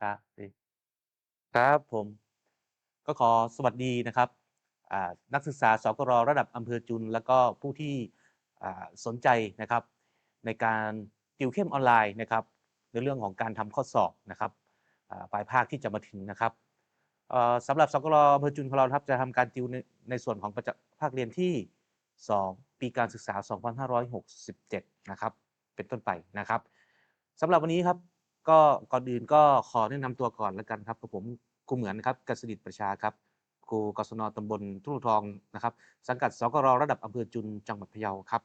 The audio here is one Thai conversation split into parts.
ครับครับผม ก็ขอสวัสดีนะครับอ่านักศึกษาสกรระดับอำเภอจุน แล้วก็ผู้ที่อ่าสนใจนะครับ ในการติวเข้มออนไลน์นะครับ ในเรื่องของการทำข้อสอบนะครับอ่าปลายภาคที่จะมาถึงนะครับเอ่อสำหรับสกรอำเภอจุนของเราครับจะทำการติวในในส่วนของประจำภาคเรียนที่ 2 ปีการศึกษา 2567 นะครับ เป็นต้นไปนะครับสำหรับวันนี้ครับ ก็ก่อนอื่นก็ขอแนะนำตัวก่อนแล้วกันครับกับผมครูเหมือนครับกสิดิตประชาครับครูกศนตำบลทุ่งทองนะครับ สังกัดสกรระดับอำเภอจุนจังหวัดพะเยาครับ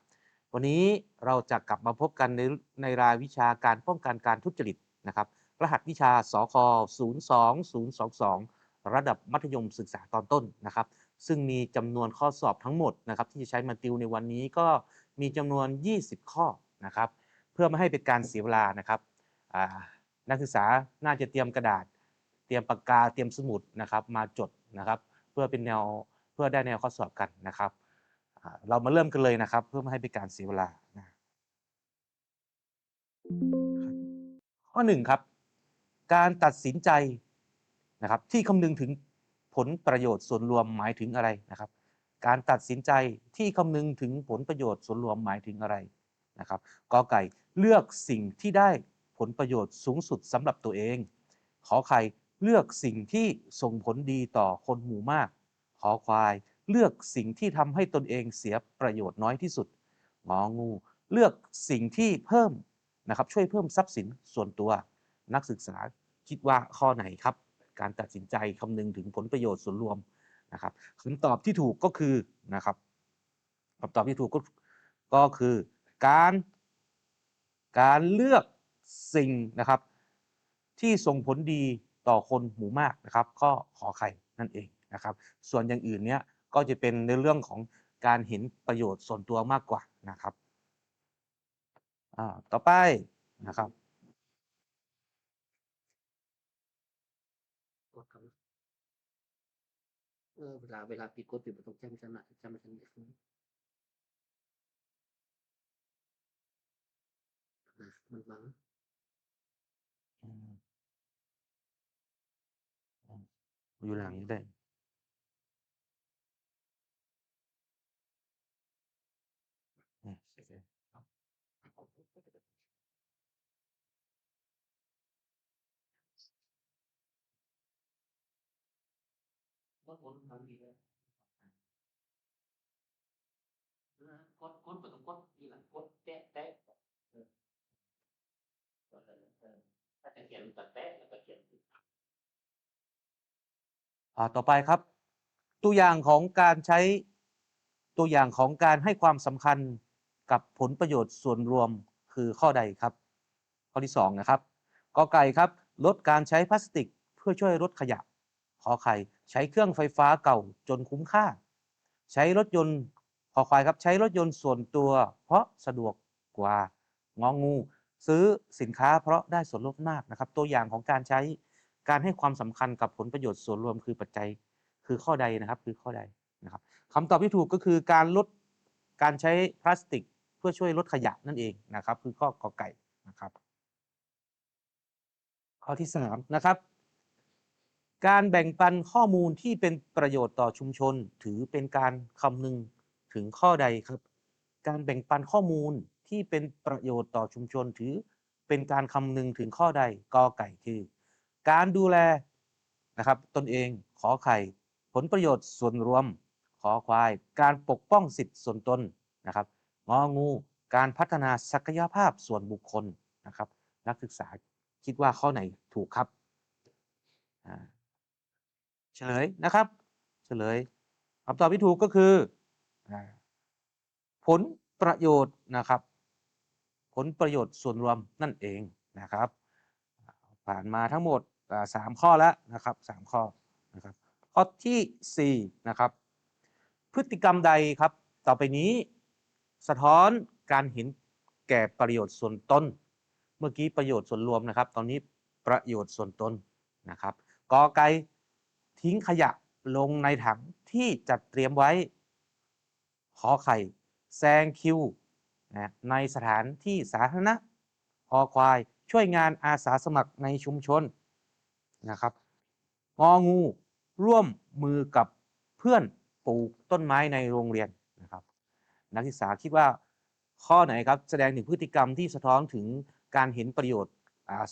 วันนี้เราจะกลับมาพบกันในในรายวิชาการป้องกันการทุจริตนะครับ รหัสวิชาสค02022 ระดับมัธยมศึกษาตอนต้นนะครับ ซึ่งมีจำนวนข้อสอบทั้งหมดนะครับ ที่จะใช้มาติวในวันนี้ก็มีจำนวน 20 ข้อนะครับ เพื่อไม่ให้เป็นการเสียเวลานะครับ นักศึกษาน่าจะเตรียมกระดาษ เตรียมปากกาเตรียมสมุดนะครับมาจดนะครับ เพื่อเป็นแนวเพื่อได้แนวข้อสอบกันนะครับ เรามาเริ่มกันเลยนะครับ เพื่อไม่ให้เป็นการเสียเวลานะข้อหนึ่งครับ การตัดสินใจนะครับ ที่คำนึงถึงผลประโยชน์ส่วนรวมหมายถึงอะไรนะครับ การตัดสินใจที่คำนึงถึงผลประโยชน์ส่วนรวมหมายถึงอะไรนะครับกอไก่เลือกสิ่งที่ได้ ผลประโยชน์สูงสุดสำหรับตัวเอง ขอไข่เลือกสิ่งที่ส่งผลดีต่อคนหมู่มาก ขอควายเลือกสิ่งที่ทำให้ตนเองเสียประโยชน์น้อยที่สุดงองู เลือกสิ่งที่เพิ่มนะครับช่วยเพิ่มทรัพย์สินส่วนตัว นักศึกษาคิดว่าข้อไหนครับ การตัดสินใจคำนึงถึงผลประโยชน์ส่วนรวมนะครับคำตอบที่ถูกก็คือนะครับคำตอบที่ถูกก็ก็คือการ การเลือก สิ่งนะครับ ที่ส่งผลดีต่อคนหมู่มากนะครับข้อขอไข่นั่นเองนะครับ ส่วนอย่างอื่นเนี้ยก็จะเป็นในเรื่องของการเห็นประโยชน์ส่วนตัวมากกว่านะครับต่อไปนะครับกดครับเออเวลาเวลาปิดกดปิดมันต้องแจ้งฉันนะจำฉันนะมันบัง อืมอื มอยู่หลังนี้ได้อืมโอเคครับก็กดมันดีเลยนะกดกดมัน ต่อไปครับ ตัวอย่างของการใช้ตัวอย่างของการให้ความสำคัญกับผลประโยชน์ส่วนรวมคือข้อใดครับ ข้อที่ 2 นะครับกอไก่ครับ ลดการใช้พลาสติกเพื่อช่วยลดขยะขอไข่ใช้เครื่องไฟฟ้าเก่าจนคุ้มค่า ใช้รถยนต์ขอควายครับใช้รถยนต์ส่วนตัว เพราะสะดวกกว่างองู ซื้อสินค้าเพราะได้ส่วนลดมากนะครับ ตัวอย่างของการใช้ การให้ความสำคัญกับผลประโยชน์ส่วนรวมคือปัจจัยคือข้อใดนะครับคือข้อใดนะครับคำตอบที่ถูกก็คือการลดการใช้พลาสติก เพื่อช่วยลดขยะนั่นเองนะครับ คือข้อกอไก่นะครับ ข้อที่สามนะครับ การแบ่งปันข้อมูลที่เป็นประโยชน์ต่อชุมชน ถือเป็นการคำนึงถึงข้อใดครับ การแบ่งปันข้อมูลที่เป็นประโยชน์ต่อชุมชนถือเป็นการคำนึงถึงข้อใดกอไก่คือ การดูแลนะครับตนเองขอไข่ ผลประโยชน์ส่วนรวม ขอควาย การปกป้องสิทธิส่วนตนนะครับงองู การพัฒนาศักยภาพส่วนบุคคลนะครับ นักศึกษาคิดว่าข้อไหนถูกครับเฉลยนะครับ เฉลยคำตอบที่ถูกก็คือผลประโยชน์นะครับ ผลประโยชน์ส่วนรวมนั่นเองนะครับ ผ่านมาทั้งหมด สามข้อแล้วนะครับสามข้อนะครับข้อที่สี่นะครับ พฤติกรรมใดครับ ต่อไปนี้ สะท้อนการเห็นแก่ประโยชน์ส่วนตนเมื่อกี้ประโยชน์ส่วนรวมนะครับ ตอนนี้ประโยชน์ส่วนตนนะครับกอไก่ทิ้งขยะลงในถังที่จัดเตรียมไว้ขอไข่แซงคิวนะในสถานที่สาธารณะคอควายช่วยงานอาสาสมัครในชุมชน นะครับงองูร่วมมือกับเพื่อนปลูกต้นไม้ในโรงเรียนนะครับ นักศึกษาคิดว่าข้อไหนครับแสดงถึงพฤติกรรมที่สะท้อนถึงการเห็นประโยชน์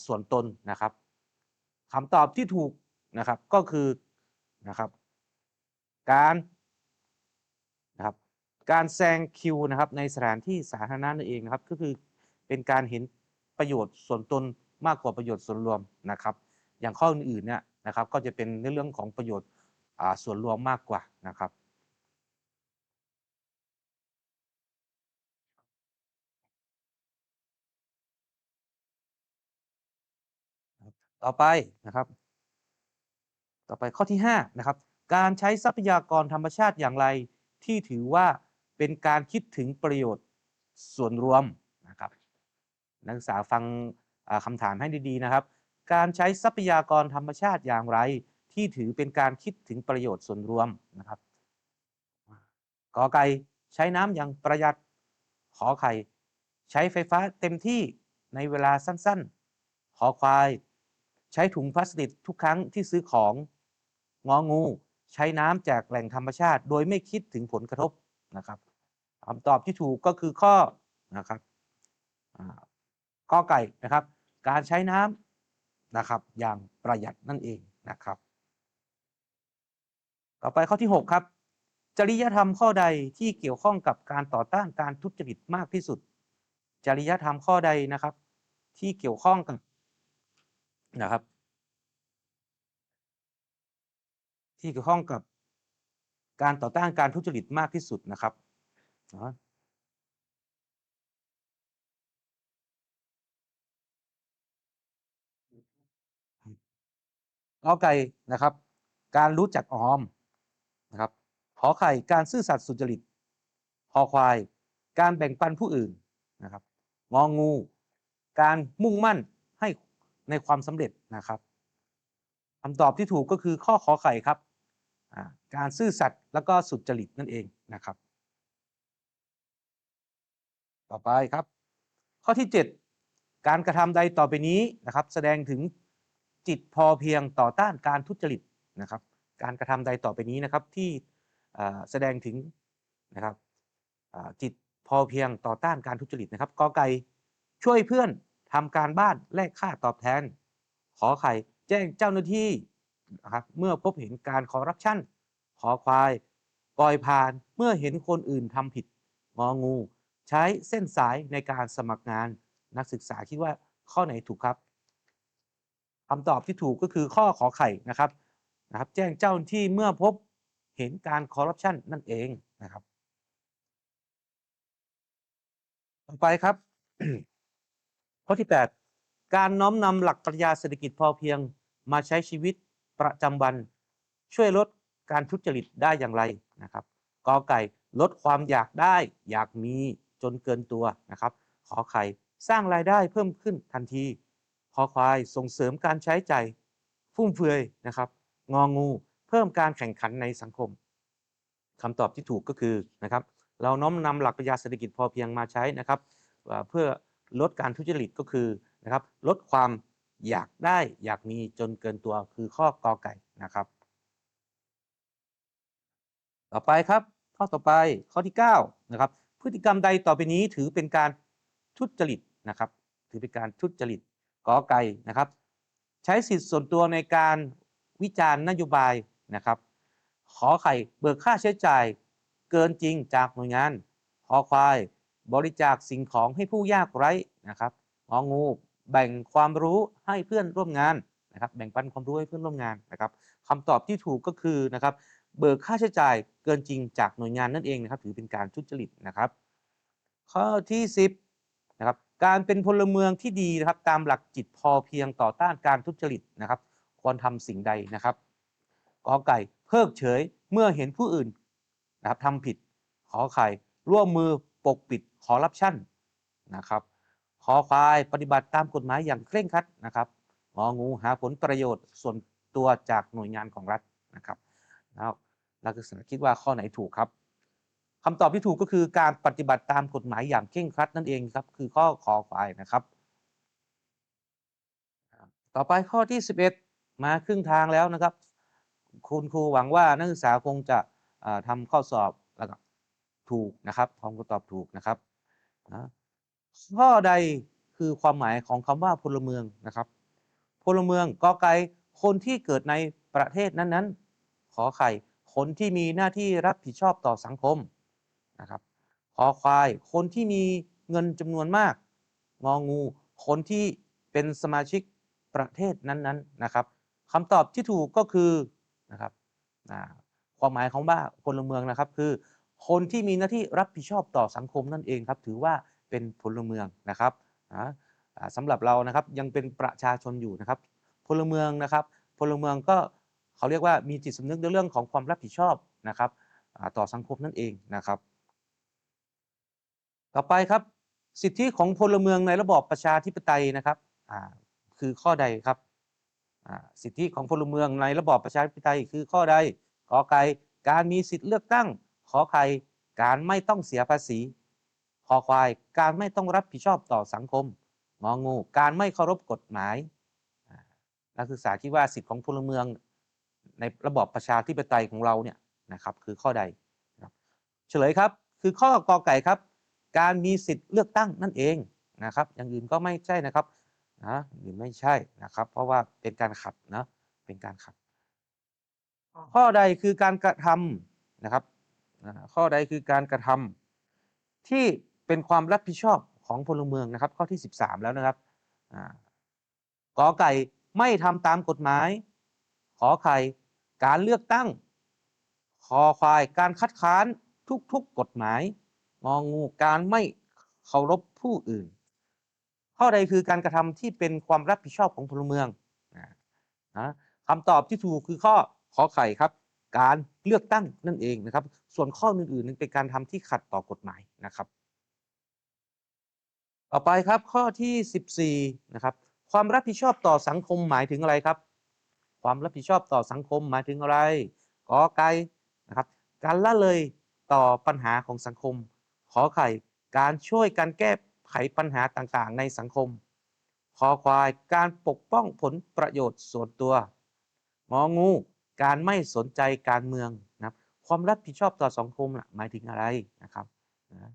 ส่วนตนนะครับคำตอบที่ถูกนะครับก็คือนะครับ การนะครับการแซงคิวนะครับในสถานที่สาธารณะนั่นเองนะครับ ก็คือเป็นการเห็นประโยชน์ส่วนตนมากกว่าประโยชน์ส่วนรวมนะครับ อย่างข้ออื่นๆเนี่ยนะครับก็จะเป็นในเรื่องของประโยชน์ส่วนรวมมากกว่านะครับต่อไปนะครับ ต่อไปข้อที่5นะครับ การใช้ทรัพยากรธรรมชาติอย่างไรที่ถือว่าเป็นการคิดถึงประโยชน์ส่วนรวมนะครับ นักศึกษาฟังอ่าคำถามให้ดีๆนะครับ การใช้ทรัพยากรธรรมชาติอย่างไร ที่ถือเป็นการคิดถึงประโยชน์ส่วนรวมนะครับกอไก่ใช้น้ำอย่างประหยัดขอไข่ ใช้ไฟฟ้าเต็มที่ในเวลาสั้นๆ ขอควาย ใช้ถุงพลาสติกทุกครั้งที่ซื้อของงองู ใช้น้ำจากแหล่งธรรมชาติ โดยไม่คิดถึงผลกระทบนะครับคำตอบที่ถูกก็คือข้อนะครับอ่าข้อไก่นะครับ การใช้น้ำ นะครับ อย่างประหยัดนั่นเองนะครับ ต่อไปข้อที่ 6 ครับ จริยธรรมข้อใดที่เกี่ยวข้องกับการต่อต้านการทุจริตมากที่สุด จริยธรรมข้อใดนะครับ ที่เกี่ยวข้องกับนะครับ ที่เกี่ยวข้องกับการต่อต้านการทุจริตมากที่สุดนะครับเนาะ กอไก่นะครับ การรู้จักออมนะครับขอไข่การซื่อสัตย์สุจริตคอควาย การแบ่งปันผู้อื่นนะครับงองู การมุ่งมั่นให้ในความสำเร็จนะครับคำตอบที่ถูกก็คือข้อขอไข่ครับการซื่อสัตย์แล้วก็สุจริตนั่นเองนะครับ ต่อไปครับ ข้อที่ 7 การกระทำใดต่อไปนี้นะครับ แสดงถึง จิตพอเพียงต่อต้านการทุจริตนะครับ การกระทำใดต่อไปนี้นะครับที่แสดงถึงนะครับจิตพอเพียงต่อต้านการทุจริตนะครับกอไก่ช่วยเพื่อนทำการบ้านแลกค่าตอบแทน ขอไข่แจ้งเจ้าหน้าที่นะครับเมื่อพบเห็นการคอร์รัปชันขอควาย ปล่อยผ่านเมื่อเห็นคนอื่นทำผิดงองู ใช้เส้นสายในการสมัครงานนักศึกษาคิดว่าข้อไหนถูกครับ คำตอบที่ถูกก็คือข้อขอไข่นะครับนะครับ แจ้งเจ้าหน้าที่เมื่อพบเห็นการคอร์รัปชันนั่นเองนะครับต่อไปครับ ข้อที่ 8 การน้อมนำหลักปรัชญาเศรษฐกิจพอเพียงมาใช้ชีวิตประจำวัน ช่วยลดการทุจริตได้อย่างไรนะครับกอไก่ลดความอยากได้อยากมีจนเกินตัวนะครับ ขอไข่สร้างรายได้เพิ่มขึ้นทันที ขอควายส่งเสริมการใช้ใจฟุ่มเฟือยนะครับ งองู เพิ่มการแข่งขันในสังคมคำตอบที่ถูกก็คือนะครับเราน้อมนำหลักปรัชญาเศรษฐกิจพอเพียงมาใช้นะครับ เพื่อลดการทุจริตก็คือนะครับลดความอยากได้อยากมีจนเกินตัวคือข้อกอไก่นะครับ ต่อไปครับข้อต่อไปข้อที่9นะครับพฤติกรรมใดต่อไปนี้ถือเป็นการทุจริตนะครับ ถือเป็นการทุจริต กอไก่นะครับ ใช้สิทธิส่วนตัวในการวิจารณ์นโยบายนะครับ ขอไข่เบิกค่าใช้จ่ายเกินจริงจากหน่วยงานขอควายบริจาคสิ่งของให้ผู้ยากไร้นะครับงองูแบ่งความรู้ให้เพื่อนร่วมงานนะครับแบ่งปันความรู้ให้เพื่อนร่วมงานนะครับคำตอบที่ถูกก็คือนะครับเบิกค่าใช้จ่ายเกินจริงจากหน่วยงานนั่นเองนะครับ ถือเป็นการทุจริตนะครับ ข้อที่ 10นะครับ การเป็นพลเมืองที่ดีนะครับตามหลักจิตพอเพียงต่อต้านการทุจริตนะครับ ควรทำสิ่งใดนะครับกอไก่เพิกเฉยเมื่อเห็นผู้อื่นนะครับทำผิดขอไข่ร่วมมือปกปิดคอร์รัปชันนะครับขอควายปฏิบัติตามกฎหมายอย่างเคร่งครัดนะครับงองูหาผลประโยชน์ส่วนตัวจากหน่วยงานของรัฐนะครับแล้วนักศึกษาคิดว่าข้อไหนถูกครับ คำตอบที่ถูกก็คือการปฏิบัติตามกฎหมายอย่างเคร่งครัดนั่นเองครับ คือข้อคอควายนะครับ ต่อไปข้อที่ 11 มาครึ่งทางแล้วนะครับ คุณครูหวังว่านักศึกษาคงจะอ่าทำข้อสอบแล้วก็ถูกนะครับพร้อมก็ตอบถูกนะครับข้อใดคือความหมายของคำว่าพลเมืองนะครับ พลเมืองกอไก่คนที่เกิดในประเทศนั้นๆ ขอไข่คนที่มีหน้าที่รับผิดชอบต่อสังคม นะครับขอควาย คนที่มีเงินจำนวนมาก งองู คนที่เป็นสมาชิกประเทศนั้นๆนะครับคำตอบที่ถูกก็คือนะครับความหมายของว่าพลเมืองนะครับคือคนที่มีหน้าที่รับผิดชอบต่อสังคมนั่นเองครับ ถือว่าเป็นพลเมืองนะครับอ่าอ่าสำหรับเรานะครับยังเป็นประชาชนอยู่นะครับ พลเมืองนะครับ พลเมืองก็เขาเรียกว่ามีจิตสำนึกในเรื่องของความรับผิดชอบนะครับต่อสังคมนั่นเองนะครับ ต่อไปครับสิทธิของพลเมืองในระบอบประชาธิปไตยนะครับคือข้อใดครับสิทธิของพลเมืองในระบอบประชาธิปไตยคือข้อใดกอไก่การมีสิทธิเลือกตั้ง ขอไข่การไม่ต้องเสียภาษีคอควายการไม่ต้องรับผิดชอบต่อสังคมงองู การไม่เคารพกฎหมายนักศึกษาคิดว่าสิทธิของพลเมืองในระบอบประชาธิปไตยของเราเนี่ยนะครับคือข้อใดเฉลยครับคือข้อกอไก่ครับ การมีสิทธิ์เลือกตั้งนั่นเองนะครับ อย่างอื่นก็ไม่ใช่นะครับนะอย่างอื่นไม่ใช่นะครับ เพราะว่าเป็นการขัดนะเป็นการขัด ข้อใดคือการกระทำนะครับอ่าข้อใดคือการกระทำที่เป็นความรับผิดชอบของพลเมืองนะครับ ข้อที่ 13 แล้วนะครับอ่ากอไก่ไม่ทำตามกฎหมาย ขอไข่การเลือกตั้งคอควายการคัดค้านทุกๆกฎหมาย งองูการไม่เคารพผู้อื่น ข้อใดคือการกระทำที่เป็นความรับผิดชอบของพลเมืองนะคำตอบที่ถูกคือข้อขอไข่ครับ การเลือกตั้งนั่นเองนะครับ ส่วนข้ออื่นๆนั้นเป็นการทำที่ขัดต่อกฎหมายนะครับ ต่อไปครับข้อที่ 14นะครับความรับผิดชอบต่อสังคมหมายถึงอะไรครับ ความรับผิดชอบต่อสังคมหมายถึงอะไรกอไก่นะครับ การละเลยต่อปัญหาของสังคม ขอไข่การช่วยการแก้ไขปัญหาต่างๆ ในสังคม คอควายการปกป้องผลประโยชน์ส่วนตัว งองู การไม่สนใจการเมืองนะครับความรับผิดชอบต่อสังคมน่ะหมายถึงอะไรนะครับนะ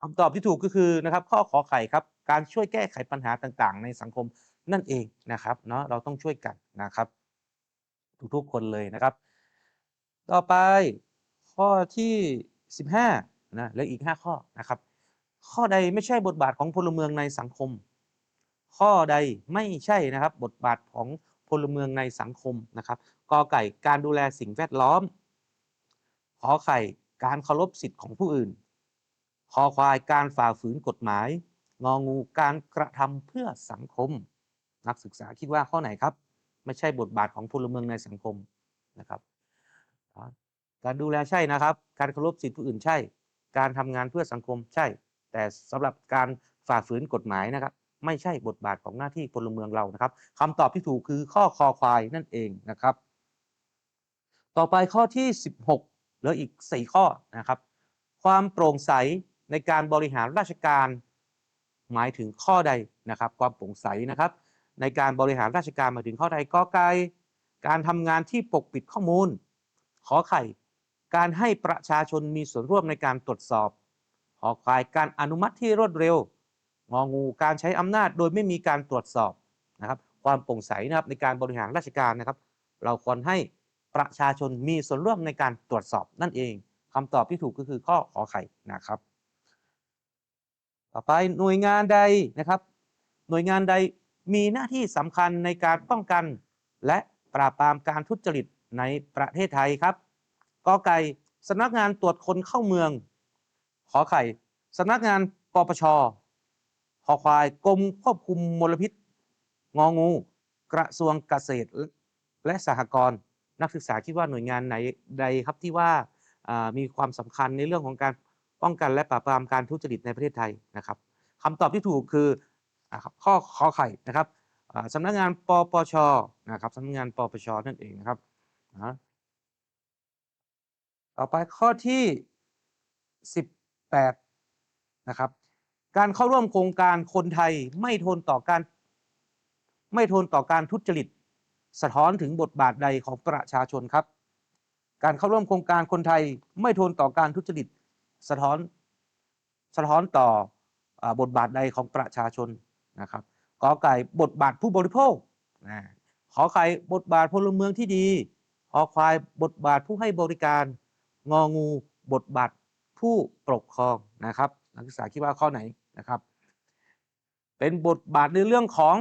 คำตอบที่ถูกก็คือนะครับข้อขอไข่ครับการช่วยแก้ไขปัญหาต่างๆ ในสังคมนั่นเองนะครับเนาะเราต้องช่วยกันนะครับ ทุกๆคนเลยนะครับ ต่อไปข้อที่ 15 นะเหลืออีก 5 ข้อนะครับ ข้อใดไม่ใช่บทบาทของพลเมืองในสังคม ข้อใดไม่ใช่นะครับบทบาทของพลเมืองในสังคมนะครับกอไก่การดูแลสิ่งแวดล้อมขอไข่การเคารพสิทธิ์ของผู้อื่นคอควายการฝ่าฝืนกฎหมาย งองูการกระทำเพื่อสังคม นักศึกษาคิดว่าข้อไหนครับ ไม่ใช่บทบาทของพลเมืองในสังคมนะครับ การดูแลใช่นะครับ การเคารพสิทธิผู้อื่นใช่ การทำงานเพื่อสังคมใช่ แต่สำหรับการฝ่าฝืนกฎหมายนะครับ ไม่ใช่บทบาทของหน้าที่พลเมืองเรานะครับคำตอบที่ถูกคือข้อคอควายนั่นเองนะครับ ต่อไปข้อที่ 16เหลืออีก 4 ข้อนะครับ ความโปร่งใสในการบริหารราชการ หมายถึงข้อใดนะครับ ความโปร่งใสนะครับ ในการบริหารราชการหมายถึงข้อใดกอไก่การทำงานที่ปกปิดข้อมูล ขอไข่ การให้ประชาชนมีส่วนร่วมในการตรวจสอบ ขอควายการอนุมัติที่รวดเร็ว งองูการใช้อำนาจโดยไม่มีการตรวจสอบนะครับ ความโปร่งใสนะครับในการบริหารราชการนะครับ เราควรให้ประชาชนมีส่วนร่วมในการตรวจสอบนั่นเองคำตอบที่ถูกก็คือข้อขอไข่นะครับ ต่อไปหน่วยงานใดนะครับ หน่วยงานใดมีหน้าที่สำคัญในการป้องกัน และปราบปรามการทุจริตในประเทศไทยครับ กอไก่สำนักงานตรวจคนเข้าเมือง ขอไข่สำนักงานปปชขอควายกรมควบคุมมลพิษ งองู กระทรวงเกษตรและสหกรณ์นักศึกษาคิดว่าหน่วยงานไหนใดครับที่ว่ามีความสำคัญในเรื่องของการป้องกันและปราบปรามการทุจริตในประเทศไทยนะครับคำตอบที่ถูกคือข้อขอไข่นะครับสำนักงานปปชนะครับสำนักงานปปชนั่นเองนะครับ ต่อไปข้อที่ 18 นะครับ การเข้าร่วมโครงการคนไทยไม่ทนต่อการ ไม่ทนต่อการทุจริต สะท้อนถึงบทบาทใดของประชาชนครับ การเข้าร่วมโครงการคนไทยไม่ทนต่อการทุจริต สะท้อน สะท้อนต่ออบทบาทใดของประชาชนนะครับกอไก่บทบาทผู้บริโภคขอไข่บทบาทพลเมืองที่ดีขอควายบทบาทผู้ให้บริการ งองู บทบาทผู้ปกครองนะครับ นักศึกษาคิดว่าข้อไหนนะครับ เป็นบทบาทในเรื่องของ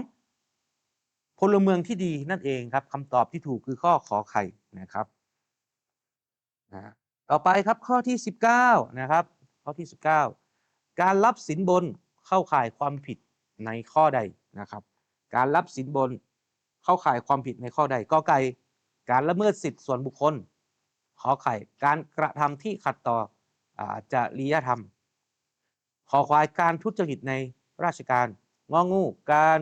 พลเมืองที่ดีนั่นเองครับคำตอบที่ถูกคือข้อขอไข่นะครับนะต่อไปครับข้อที่ 19 นะครับ ข้อที่ 19 การรับสินบนเข้าข่ายความผิดในข้อใดนะครับ การรับสินบนเข้าข่ายความผิดในข้อใดก็ไก่การละเมิดสิทธิส่วนบุคคล ขอไข่ การกระทำที่ขัดต่ออาจริยธรรม ขอควายการทุจริตในราชการงองูการ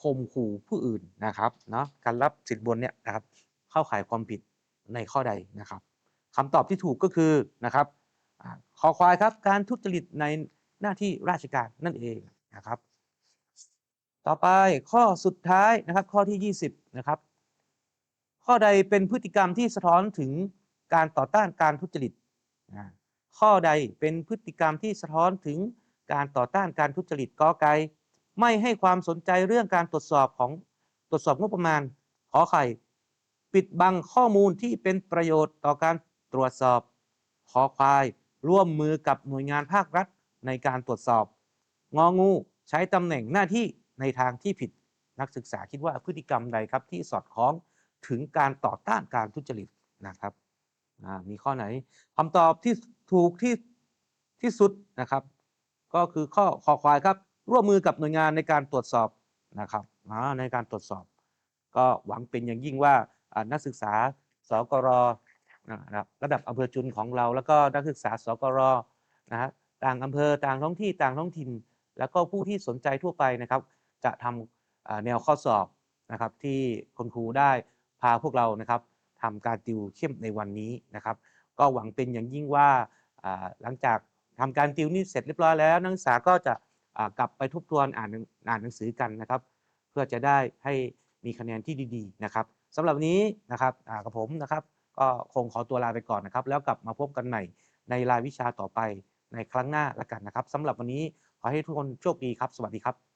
ข่มขู่ผู้อื่นนะครับเนาะการรับสินบนเนี่ยนะครับเข้าข่ายความผิดในข้อใดนะครับคำตอบที่ถูกก็คือนะครับอขอควายครับการทุจริตในหน้าที่ราชการนั่นเองนะครับ ต่อไปข้อสุดท้ายนะครับข้อที่ 20นะครับข้อใดเป็นพฤติกรรมที่สะท้อนถึง การต่อต้านการทุจริต ข้อใดเป็นพฤติกรรมที่สะท้อนถึงการต่อต้านการทุจริตกอไก่ไม่ให้ความสนใจเรื่องการตรวจสอบของตรวจสอบงบประมาณ ขอไข่ ปิดบังข้อมูลที่เป็นประโยชน์ต่อการตรวจสอบขอควาย ร่วมมือกับหน่วยงานภาครัฐในการตรวจสอบ งองูใช้ตำแหน่งหน้าที่ในทางที่ผิดนักศึกษาคิดว่าพฤติกรรมใดครับที่สอดคล้องถึงการต่อต้านการทุจริตนะครับ อ่ามีข้อไหนคำตอบที่ถูกที่ที่สุดนะครับ ก็คือข้อคอควายครับ ร่วมมือกับหน่วยงานในการตรวจสอบนะครับในการตรวจสอบ ก็หวังเป็นอย่างยิ่งว่านักศึกษาสกรนะครับระดับอำเภอจุนของเรา แล้วก็นักศึกษาสกรนะฮะต่างอำเภอต่างท้องที่ต่างท้องถิ่น แล้วก็ผู้ที่สนใจทั่วไปนะครับ จะทำแนวข้อสอบนะครับที่คุณครูได้พาพวกเรานะครับ ทำการติวเข้มในวันนี้นะครับ ก็หวังเป็นอย่างยิ่งว่าหลังจากทำการติวนี้เสร็จเรียบร้อยแล้ว นักศึกษาก็จะกลับไปทบทวนอ่านอ่านหนังสือกันนะครับ เพื่อจะได้ให้มีคะแนนที่ดีๆนะครับสำหรับวันนี้นะครับกับผมนะครับ ก็คงขอตัวลาไปก่อนนะครับ แล้วกลับมาพบกันใหม่ในรายวิชาต่อไปในครั้งหน้าละกันนะครับสำหรับวันนี้ขอให้ทุกคนโชคดีครับ สวัสดีครับ